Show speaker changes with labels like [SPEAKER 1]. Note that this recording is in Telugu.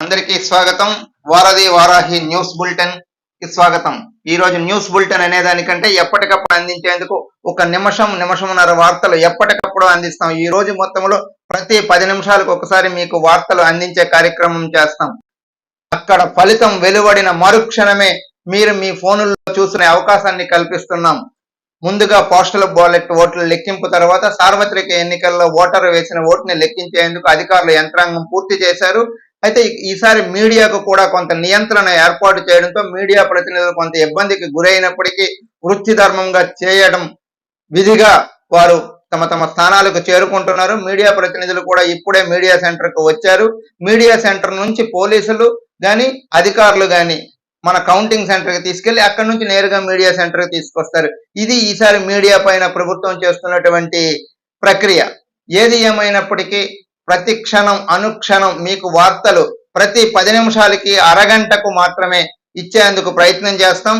[SPEAKER 1] అందరికీ స్వాగతం. వారధి వారాహి న్యూస్ బులెటిన్కి స్వాగతం. ఈ రోజు న్యూస్ బులెటిన్ అనే దానికంటే ఎప్పటికప్పుడు అందించేందుకు ఒక నిమిషం నిమిషంన్నర వార్తలు ఎప్పటికప్పుడు అందిస్తాం. ఈ రోజు మొత్తంలో ప్రతి పది నిమిషాలకు ఒకసారి మీకు వార్తలు అందించే కార్యక్రమం చేస్తాం. అక్కడ ఫలితం వెలువడిన మరుక్షణమే మీరు మీ ఫోనుల్లో చూసుకునే అవకాశాన్ని కల్పిస్తున్నాం. ముందుగా పోస్టల్ బ్యాలెట్ ఓట్ల లెక్కింపు తర్వాత సార్వత్రిక ఎన్నికల్లో ఓటరు వేసిన ఓటుని లెక్కించేందుకు అధికారులు యంత్రాంగం పూర్తి చేశారు. అయితే ఈసారి మీడియాకు కూడా కొంత నియంత్రణ ఏర్పాటు చేయడంతో మీడియా ప్రతినిధులు కొంత ఇబ్బందికి గురైనప్పటికీ వృత్తి ధర్మంగా చేయడం విధిగా వారు తమ తమ స్థానాలకు చేరుకుంటున్నారు. మీడియా ప్రతినిధులు కూడా ఇప్పుడే మీడియా సెంటర్కు వచ్చారు. మీడియా సెంటర్ నుంచి పోలీసులు కానీ అధికారులు కానీ మన కౌంటింగ్ సెంటర్కి తీసుకెళ్ళి అక్కడి నుంచి నేరుగా మీడియా సెంటర్కి తీసుకొస్తారు. ఇది ఈసారి మీడియా పైన ప్రభుత్వం చేస్తున్నటువంటి ప్రక్రియ. ఏది ఏమైనప్పటికీ ప్రతి క్షణం అనుక్షణం మీకు వార్తలు ప్రతి పది నిమిషాలకి అరగంటకు మాత్రమే ఇచ్చేందుకు ప్రయత్నం చేస్తాం.